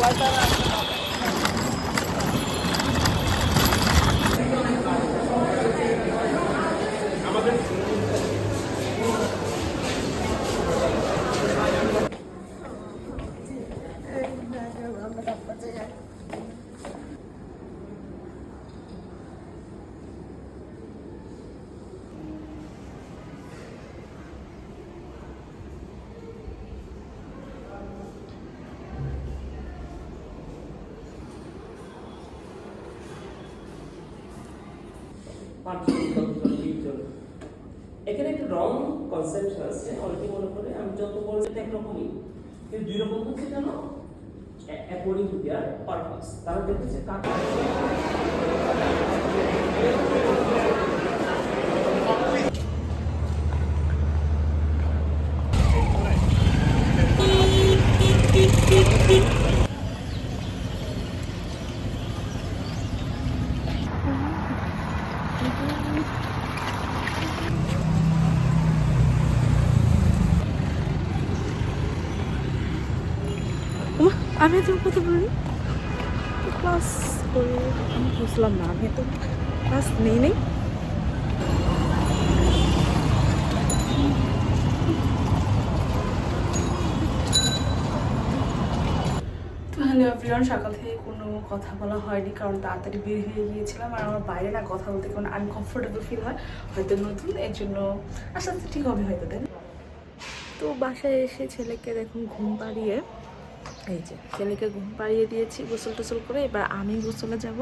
cuál পাঁচজন এখানে একটা রং কনসেপ্ট আছে, অনেকে মনে করে, আমি যত বলছি একরকমই কিন্তু দুই রকম হচ্ছে কেন? অ্যাকর্ডিং টু দেয়ার পারপাস তারা দেখেছে কাকা আমি তোর কথা বলি ক্লাস করে আমি বুঝলাম না আমি তো ক্লাস নেই নেই। হ্যালো এভরিওয়ান সকাল থেকে কোনো কথা বলা হয়নি কারণ তাড়াতাড়ি বের হয়ে গিয়েছিলাম আর আমার বাইরে না কথা বলতে কোনো আনকমফোর্টেবল ফিল হয়। হয়তো নতুন এর জন্য আস্তে আস্তে ঠিক হবে হয়তো দেন তো বাসায় এসে ছেলেকে দেখুন ঘুম পাড়িয়ে এই যে ছেলেকে ঘুম পাড়িয়ে দিয়েছি গোসল টোসল করে, এবার আমি গোসলে যাব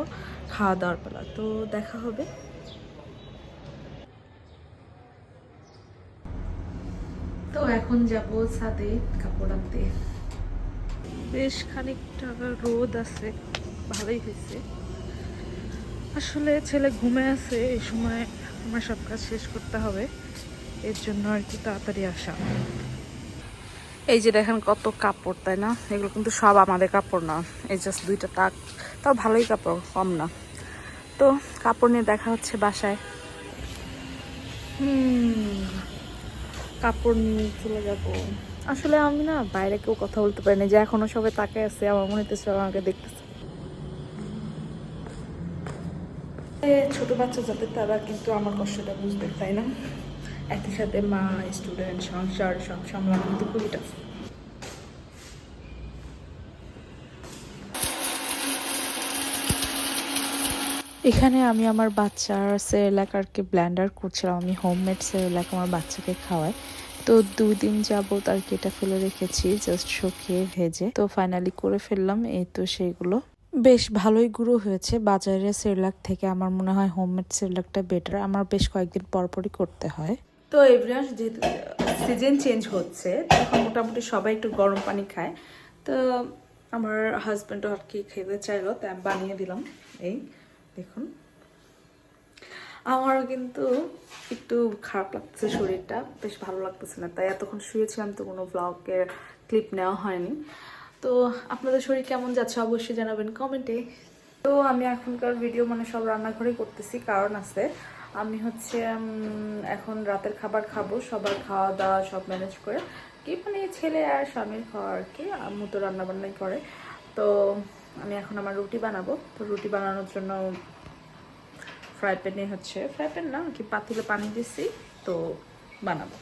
খাওয়া দাওয়ার পালা। তো দেখা হবে। তো এখন যাব ছাদে কাপড় আনতে। বেশ খানিকটা রোদ আছে, ভালোই হয়েছে। আসলে ছেলে ঘুমে আছে, এই সময় আমার সব কাজ শেষ করতে হবে। এর জন্য আর কি তাড়াতাড়ি আসা। এই যে দেখেন কত কাপড়, তাই না? এগুলো কিন্তু সব আমাদের কাপড় না। এই জাস্ট দুইটা তাক। তাও ভালোই কাপড়, কম না। তো কাপড় নিয়ে দেখা হচ্ছে বাসায়। কাপড় নিয়ে চলে যাব। আসলে আমি না বাইরে কেউ কথা বলতে পারি না। যে এখনও সবাই তাকে আছে, আমার মনে হচ্ছে আমাকে দেখতেছে। ছোট বাচ্চা যাতে তারা কিন্তু আমার কষ্টটা বুঝবে, তাই না? একই সাথে মা স্টুডেন্ট সংসার, সব সামলানো কিন্তু খুবই টাফ এখানে আমি আমার বাচ্চার সেরেলাক আর কি ব্ল্যান্ডার করছিলাম। আমি হোমমেড সেরেলাক আমার বাচ্চাকে খাওয়াই। তো দুই দিন যাবত আর কি ফেলে রেখেছি জাস্ট শুকিয়ে ভেজে। তো ফাইনালি করে ফেললাম, এই তো সেইগুলো। বেশ ভালোই গুঁড়ো হয়েছে। বাজারের সেরেলাক থেকে আমার মনে হয় হোমমেড সেরেলাকটা বেটার আমার বেশ কয়েকদিন পরপরই করতে হয়। তো এভরিয়ান যেহেতু সিজন চেঞ্জ হচ্ছে, তখন মোটামুটি সবাই একটু গরম পানি খায়। তো আমার হাজব্যান্ডও আর কি খেতে চাইলো তাই আমি বানিয়ে দিলাম এই, দেখুন। আমারও কিন্তু একটু খারাপ লাগতেছে শরীরটা, বেশ ভালো লাগতেছে না, তাই এতক্ষণ শুয়েছিলাম তো কোনো ব্লগের ক্লিপ নেওয়া হয়নি। তো আপনাদের শরীর কেমন যাচ্ছে অবশ্যই জানাবেন কমেন্টে। তো আমি এখনকার ভিডিও মানে সব রান্নাঘরে করতেছি, কারণ আছে। আমি হচ্ছে এখন রাতের খাবার খাব, সবার খাওয়া দাওয়া সব ম্যানেজ করে। কি মানে ছেলে আর স্বামীর খাওয়া আর কি, আম্মু তো রান্না বান্নাই করে। তো আমি এখন আমার রুটি বানাবো। তো রুটি বানানোর জন্য ফ্রাই প্যানে হচ্ছে, ফ্রাই প্যান না, কি পাতিলে পানি দিছি, তো বানাবো।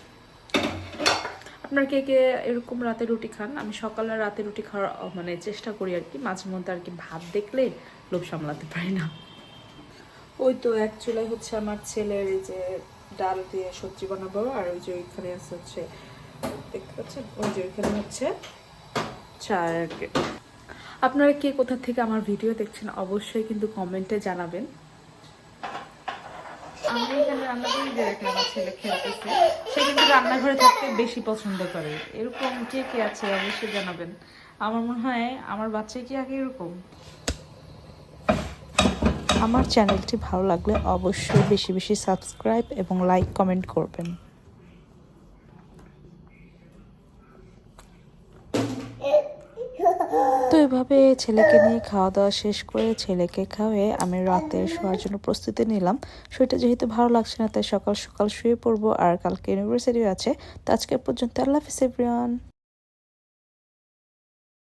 আপনার কে কে এরকম রাতে রুটি খান? আমি সকালে রাতে রুটি খাওয়ার মানে চেষ্টা করি আর কি। মাঝে মধ্যে আর কি ভাত দেখলে লোভ সামলাতে পারি না। ওই তো এক চুলায় হচ্ছে আমার ছেলের এই যে ডাল দিয়ে সবজি বানাবো আর ওই যে ওইখানে আছে হচ্ছে দেখতে পাচ্ছেন? ওই যে ওইখানে হচ্ছে আপনারা কে কোথা থেকে আমার ভিডিও দেখছেন অবশ্যই কিন্তু কমেন্টে জানাবেন। এখানে যে আমার ছেলে খেলতেছে। সে কিন্তু রান্নাঘরে থাকতে বেশি পছন্দ করে। এরকম কে কে আছে অবশ্যই জানাবেন। আমার মনে হয় আমার বাচ্চা কি আগে এরকম? আমার চ্যানেলটি ভালো লাগলে অবশ্যই বেশি বেশি সাবস্ক্রাইব এবং লাইক কমেন্ট করবেন। তো এভাবে ছেলেকে নিয়ে খাওয়া দাওয়া শেষ করে ছেলেকে খাওয়ে আমি রাতে শোয়ার জন্য প্রস্তুতি নিলাম। শরীরটা যেহেতু ভালো লাগছে না, তাই সকাল সকাল শুয়ে পড়ব আর কালকে ইউনিভার্সিটি আছে। তো আজকে পর্যন্ত আল্লাহ হাফিজ